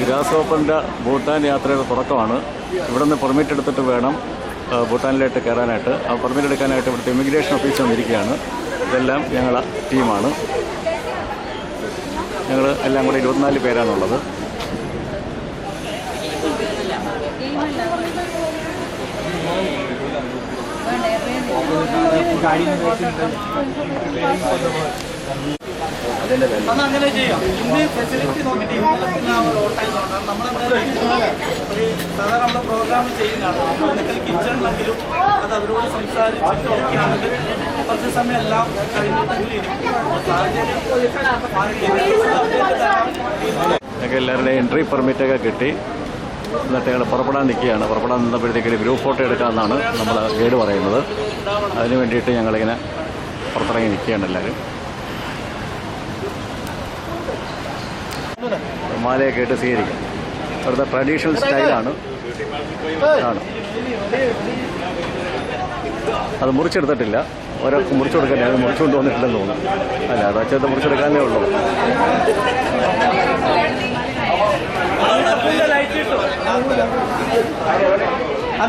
Grass ഓപ്പണിന്റെ Bhutan യാത്രയുടെ തുടക്കമാണ്. ഇവിടെ നിന്ന് പെർമിറ്റ് എടുത്തിട്ട് വേണം ആ, ഭൂട്ടാനിലേക്ക് കയറാനായിട്ട്. ആ പെർമിറ്റ് എടുക്കാനായിട്ട് ഇവിടുത്തെ ഇമിഗ്രേഷൻ ഓഫീസ് വന്നിരിക്കുകയാണ്. ഇതെല്ലാം ഞങ്ങളെ ടീമാണ്. ഞങ്ങൾ എല്ലാം കൂടെ ഇരുപത്തിനാല് പേരാണുള്ളത്. അന്ന് അങ്ങനെ ചെയ്യാം? ഇന്ന് ഫെസിലിറ്റി നോക്കിയിട്ട് ഇന്നലത്തിന് ആ ഒരു നമ്മൾ നോക്കാം നമ്മളെന്തായാലും ഒരു സാധാരണ നമ്മുടെ പ്രോഗ്രാം ചെയ്യുന്നതാണ്. അപ്പോൾ എന്തെങ്കിലും കിച്ചണിലെങ്കിലും അത് അവരോട് സംസാരിച്ചിട്ട് ഓക്കെ ആണെങ്കിൽ കുറച്ച് സമയം എല്ലാം കഴിഞ്ഞിട്ടെങ്കിലും ഞങ്ങൾക്ക് എല്ലാവരുടെയും എൻട്രി പെർമിറ്റൊക്കെ കിട്ടി. എന്നിട്ട് ഞങ്ങൾ പുറപ്പെടാൻ നിൽക്കുകയാണ്. പുറപ്പെടാൻ നിന്നപ്പോഴത്തേക്ക് ഒരു ഗ്രൂപ്പ് ഫോട്ടോ എടുക്കാമെന്നാണ് നമ്മൾ ഗൈഡ് പറയുന്നത്. അതിന് വേണ്ടിയിട്ട് ഞങ്ങളിങ്ങനെ പുറത്തിറങ്ങി നിൽക്കുകയാണ് എല്ലാവരും. മാലയൊക്കെ ഇട്ട് സ്വീകരിക്കും. അവിടുത്തെ ട്രഡീഷണൽ സ്റ്റൈലാണ് ആണ്. അത് മുറിച്ചെടുത്തിട്ടില്ല. ഒരാൾക്ക് മുറിച്ചു കൊടുക്കല്ലേ അത് മുറിച്ചു കൊണ്ടുവന്നിട്ടില്ലെന്ന് തോന്നുന്നു. അല്ല അത് അച്ഛത്തെ മുറിച്ചെടുക്കാനേ ഉള്ളൂ. ആ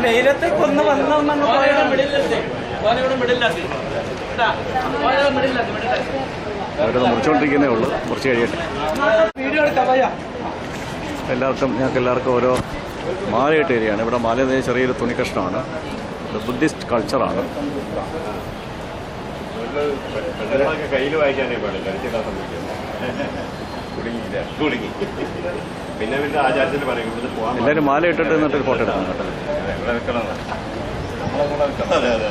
മുറിച്ചുകൊണ്ടിരിക്കുന്നേ ഉള്ളൂ. മുറിച്ച് കഴിയട്ടെ. എല്ലാവർക്കും ഞങ്ങൾക്ക് എല്ലാവർക്കും ഓരോ മാലയിട്ട് ഏരിയയാണ്. ഇവിടെ മാല എന്നത് ചെറിയൊരു തുണി കഷ്ണമാണ് ഇത് ബുദ്ധിസ്റ്റ് കൾച്ചറാണ്. കയ്യിൽ വായിക്കാനേ പാടില്ല. പിന്നെ പിന്നെ പറയും എല്ലാവരും മാല ഇട്ടിട്ട് എന്നിട്ട് ഫോട്ടോ എടുക്കണം കേട്ടോ. അതെ അതെ.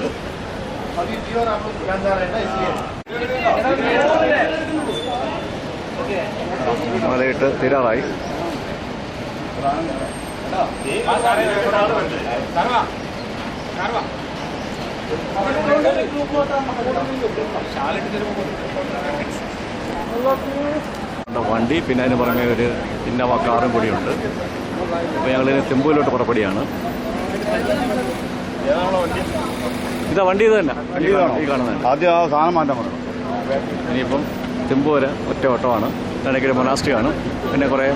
മാലയിട്ട് തീരാറായി. വണ്ടി പിന്നെ അതിന് പുറമെ ഒരു ഇന്നവ കാറും കൂടിയുണ്ട്. അപ്പോൾ ഞങ്ങൾ തെമ്പൂരിലോട്ട് പുറപ്പെടുകയാണ് ഇതാ വണ്ടി ഇത് തന്നെ. വണ്ടി ഈ കാണുന്നത് ആദ്യം ആ സാധനം മാറ്റാൻ പറഞ്ഞു. ഇനിയിപ്പം തെമ്പൂര് ഒറ്റ ഓട്ടമാണ് ഇടയ്ക്കൊരു മൊനാസ്ട്രി കാണും. പിന്നെ കുറേ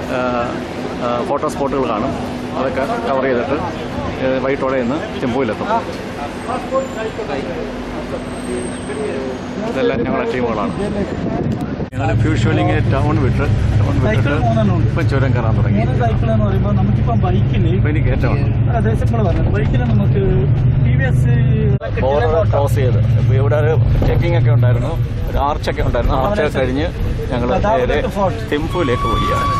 ഫോട്ടോ സ്പോട്ടുകൾ കാണും. അതൊക്കെ കവർ ചെയ്തിട്ട് വൈകിട്ടോടെ ഇന്ന് ചെമ്പൂയിലെത്തും ഇതെല്ലാം ഞങ്ങളുടെ ടീമുകളാണ്. ഞങ്ങൾ ഫ്യൂഷ്വലിങ് ടൗൺ വിട്ട് ടൗൺ വിട്ടിട്ട് ഇപ്പം ചുരം കയറാൻ തുടങ്ങി. സൈക്കിൾ എന്ന് പറയുമ്പോൾ നമുക്കിപ്പം ബൈക്കിന് എനിക്ക് ഏറ്റവും ബൈക്കിന് നമുക്ക് ക്ലോസ് ചെയ്ത്. ഇപ്പൊ ഇവിടെ ഒരു ചെക്കിംഗ് ഒക്കെ ഉണ്ടായിരുന്നു. ഒരു ആർച്ചൊക്കെ ഉണ്ടായിരുന്നു. ആർച്ചൊക്കെ കഴിഞ്ഞ് ഞങ്ങൾ നേരെ തെമ്പുവിലേക്ക് പോവുകയാണ്.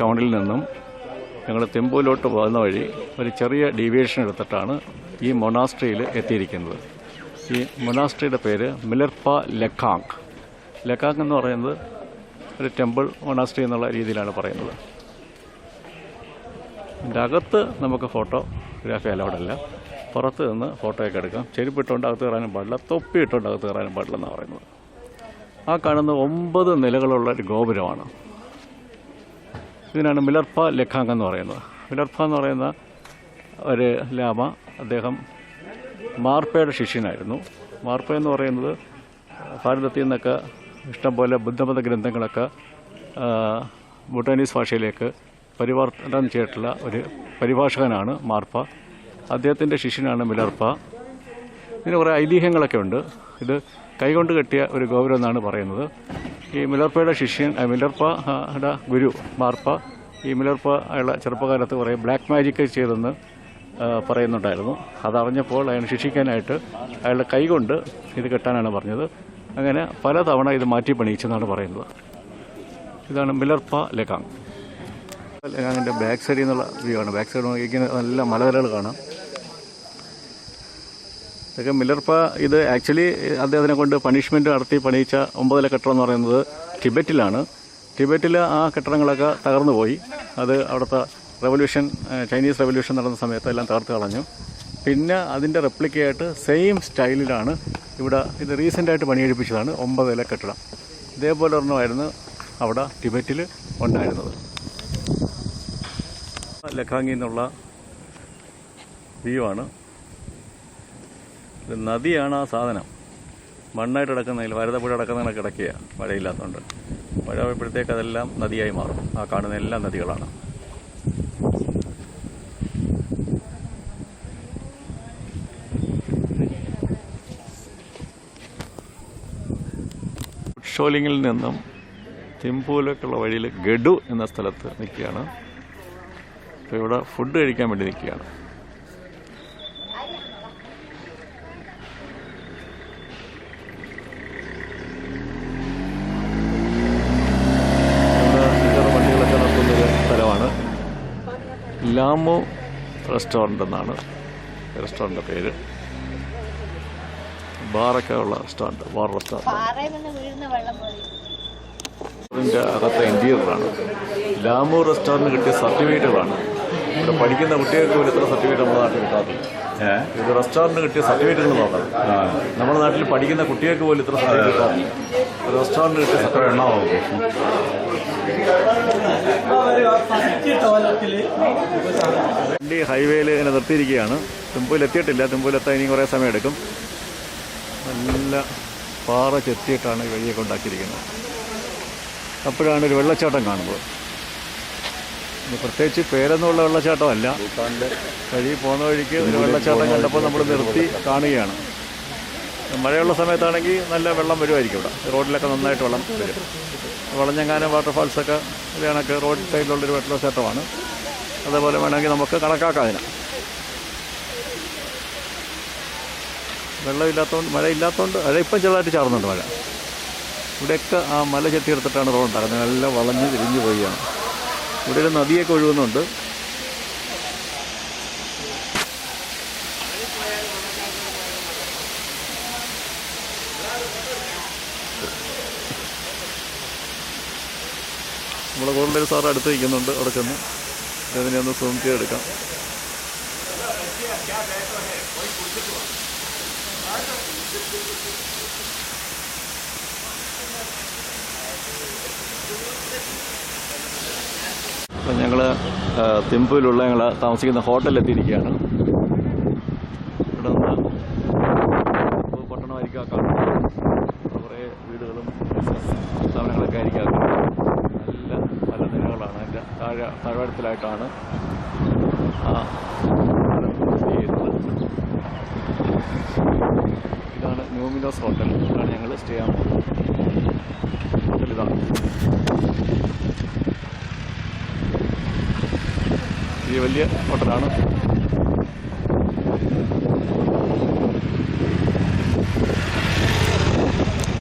ടൗണിൽ നിന്നും ഞങ്ങൾ തെമ്പുവിലോട്ട് പോകുന്ന വഴി ഒരു ചെറിയ ഡീവിയേഷൻ എടുത്തിട്ടാണ് ഈ മൊണാസ്ട്രിയിൽ എത്തിയിരിക്കുന്നത്. ഈ മൊണാസ്ട്രിയുടെ പേര് മിലർപ്പ ലക്കാങ് ലക്കാങ് എന്ന് പറയുന്നത് ഒരു ടെമ്പിൾ മൊണാസ്ട്രി എന്നുള്ള രീതിയിലാണ് പറയുന്നത്. അതിന്റെ അകത്ത് നമുക്ക് ഫോട്ടോഗ്രാഫി അലൗഡ് അല്ല പുറത്ത് നിന്ന് ഫോട്ടോയൊക്കെ എടുക്കാം. ചെരുപ്പിട്ടുകൊണ്ട് അകത്ത് കയറാനും പാടില്ല. തൊപ്പി ഇട്ടുകൊണ്ട് അകത്ത് കയറാനും പാടില്ല എന്നാണ് പറയുന്നത്. ആ കാണുന്ന ഒമ്പത് നിലകളുള്ള ഒരു ഗോപുരമാണ്. ഇതിനാണ് മിലർഫ ലഖാങ് എന്ന് പറയുന്നത്. മിലർഫ എന്ന് പറയുന്ന ഒരു ലാമ അദ്ദേഹം മാർപ്പയുടെ ശിഷ്യനായിരുന്നു. മാർപ്പ എന്ന് പറയുന്നത് ഭാരതത്തിൽ നിന്നൊക്കെ ഇഷ്ടംപോലെ ബുദ്ധമത ഗ്രന്ഥങ്ങളൊക്കെ ഭൂട്ടാനീസ് ഭാഷയിലേക്ക് പരിവർത്തനം ചെയ്തിട്ടുള്ള ഒരു പരിഭാഷകനാണ് മാർപ്പ. അദ്ദേഹത്തിന്റെ ശിഷ്യനാണ് മിലർപ്പ. ഇതിന് കുറേ ഐതിഹ്യങ്ങളൊക്കെ ഉണ്ട്. ഇത് കൈകൊണ്ട് കെട്ടിയ ഒരു ഗോപുരം എന്നാണ് പറയുന്നത്. ഈ മിലർപ്പയുടെ ശിഷ്യൻ മിലർപ്പയുടെ ഗുരു മാർപ്പ ഈ മിലർപ്പ അയാളെ ചെറുപ്പകാലത്ത് കുറേ ബ്ലാക്ക് മാജിക്ക് ചെയ്തെന്ന് പറയുന്നുണ്ടായിരുന്നു. അതറിഞ്ഞപ്പോൾ അയാൾ ശിക്ഷിക്കാനായിട്ട് അയാളുടെ കൈകൊണ്ട് ഇത് കെട്ടാനാണ് പറഞ്ഞത്. അങ്ങനെ പലതവണ ഇത് മാറ്റി പണിയിച്ചെന്നാണ് പറയുന്നത്. ഇതാണ് മിലർപ്പ ലക്കാങ് ലക്കാങ്ങിന്റെ ബാക്ക് സൈഡിൽ നിന്നുള്ള വ്യൂ ആണ്. ബാക്ക് സൈഡ് നോക്കിക്കുന്ന നല്ല മലനിരകൾ കാണാം. ഇതൊക്കെ മിലർപ്പ ഇത് ആക്ച്വലി അദ്ദേഹത്തിനെ കൊണ്ട് പണിഷ്മെന്റ് നടത്തി പണിയിച്ച ഒമ്പതിലെ കെട്ടിടം എന്ന് പറയുന്നത് ടിബറ്റിലാണ്. ടിബറ്റിൽ ആ കെട്ടിടങ്ങളൊക്കെ തകർന്നു പോയി അത് അവിടുത്തെ റെവല്യൂഷൻ ചൈനീസ് റെവല്യൂഷൻ നടന്ന സമയത്ത് എല്ലാം തകർത്ത് കളഞ്ഞു. പിന്നെ അതിന്റെ റെപ്ലിക്കയായിട്ട് സെയിം സ്റ്റൈലിലാണ് ഇവിടെ ഇത് റീസെന്റായിട്ട് പണിയെടുപ്പിച്ചതാണ് ഇല കെട്ടിടം. ഇതേപോലെ ഒരെണ്ണമായിരുന്നു അവിടെ ടിബറ്റിൽ ഉണ്ടായിരുന്നത്. ലഖാങ്ങിൽ നിന്നുള്ള വ്യൂ ആണ് ഇത് നദിയാണ് ആ സാധനം. മണ്ണായിട്ട് കിടക്കുന്നതിൽ വരതപ്പുഴ കിടക്കുന്നതിനെ കിടക്കുക മഴയില്ലാത്തതുകൊണ്ട്. മഴ പോയപ്പോഴത്തേക്ക് അതെല്ലാം നദിയായി മാറും. ആ കാണുന്ന എല്ലാം നദികളാണ്. ഷോലിങ്ങിൽ നിന്നും തിമ്പൂലേക്കുള്ള വഴിയിൽ ഗഡു എന്ന സ്ഥലത്ത് നിൽക്കുകയാണ്. അപ്പോൾ ഇവിടെ ഫുഡ് കഴിക്കാൻ വേണ്ടി നിൽക്കുകയാണ്. ലാമു റെസ്റ്റോറന്റ് എന്നാണ്. റെസ്റ്റോറന്റിന്റെ പേര്. ബാറൊക്കെ ഉള്ള സ്റ്റാൻഡ്. ബാർ സ്റ്റാൻഡ് വീഴുന്ന വെള്ളം പോലെ. ഇതിന്റെ അകത്തെ ഇന്റീരിയറാണ് ലാമൂർ റെസ്റ്റോറന്റ് കിട്ടിയ സർട്ടിഫിക്കറ്റുകളാണ്. ഇവിടെ പഠിക്കുന്ന കുട്ടികൾക്ക് പോലും ഇത്ര സർട്ടിഫിക്കറ്റ് നമ്മുടെ നാട്ടിൽ കിട്ടാറില്ല ഇത് റെസ്റ്റോറന്റ് കിട്ടിയ സർട്ടിഫിക്കറ്റുകൾ നോക്കണം നമ്മുടെ നാട്ടിൽ പഠിക്കുന്ന കുട്ടികൾക്ക് പോലും ഇത്ര സർട്ടിഫിക്കറ്റ് കിട്ടാറില്ല റെസ്റ്റോറന്റ് കിട്ടിയ സർട്ടിഫിക്കറ്റ്. വണ്ടി ഹൈവേയിൽ ഇങ്ങനെ നിർത്തിയിരിക്കുകയാണ്. തുമ്പൂലെത്തിയിട്ടില്ല എത്താൻ ഇനി കുറേ സമയം എടുക്കും നല്ല പാറ ചെത്തിയിട്ടാണ് ഈ വഴിയൊക്കെ ഉണ്ടാക്കിയിരിക്കുന്നത് അപ്പോഴാണ് ഒരു വെള്ളച്ചാട്ടം കാണുന്നത്. പ്രത്യേകിച്ച് പേരൊന്നുമുള്ള വെള്ളച്ചാട്ടമല്ല. വഴി പോകുന്ന വഴിക്ക് ഒരു വെള്ളച്ചാട്ടം കണ്ടപ്പോൾ നമ്മൾ നിർത്തി കാണുകയാണ്. മഴയുള്ള സമയത്താണെങ്കിൽ നല്ല വെള്ളം വരുമായിരിക്കും ഇവിടെ. റോഡിലൊക്കെ നന്നായിട്ട് വെള്ളം വരും. വളഞ്ഞങ്ങാനം വാട്ടർഫാൾസൊക്കെ കണക്ക് റോഡ് സൈഡിലുള്ളൊരു വെള്ളച്ചാട്ടമാണ്. അതേപോലെ വേണമെങ്കിൽ നമുക്ക് കണക്കാക്കാം അതിനെ. വെള്ളമില്ലാത്തതുകൊണ്ട് മഴ ഇല്ലാത്തതുകൊണ്ട് മഴ ഇപ്പം ചെറുതായിട്ട് ചാറുന്നുണ്ട് മഴ. ഇവിടെയൊക്കെ ആ മല ചെത്തിയെടുത്തിട്ടാണ് റോഡ് ഉണ്ടാക്കുന്നത് നല്ല വളഞ്ഞ് തിരിഞ്ഞു പോവുകയാണ്. ഇവിടെ ഒരു നദിയൊക്കെ ഒഴുകുന്നുണ്ട്. നമ്മളെ ഒരു സാറ് അടുത്ത് നിൽക്കുന്നുണ്ട്. അവിടെ ചെന്ന് ഇതിനെ ഒന്ന് സൂം ചെയ്തെടുക്കാം. അപ്പം ഞങ്ങൾ തിമ്പൂലുള്ള ഞങ്ങൾ താമസിക്കുന്ന ഹോട്ടലിൽ എത്തിയിരിക്കുകയാണ് ഇവിടെ നിന്ന് പട്ടണമായിരിക്കും കുറേ വീടുകളും സ്ഥാപനങ്ങളൊക്കെ ആയിരിക്കും നല്ല നല്ല നിലകളാണ്. അതിന്റെ താഴെ താഴ്വാരത്തിലായിട്ടാണ് ന്യൂമിനോസ് ഹോട്ടൽ ഇതാണ് ഞങ്ങൾ സ്റ്റേ ചെയ്യാൻ പോകുന്നത് ഹോട്ടൽ ഇതാണ് ഈ വലിയ ഹോട്ടലാണ്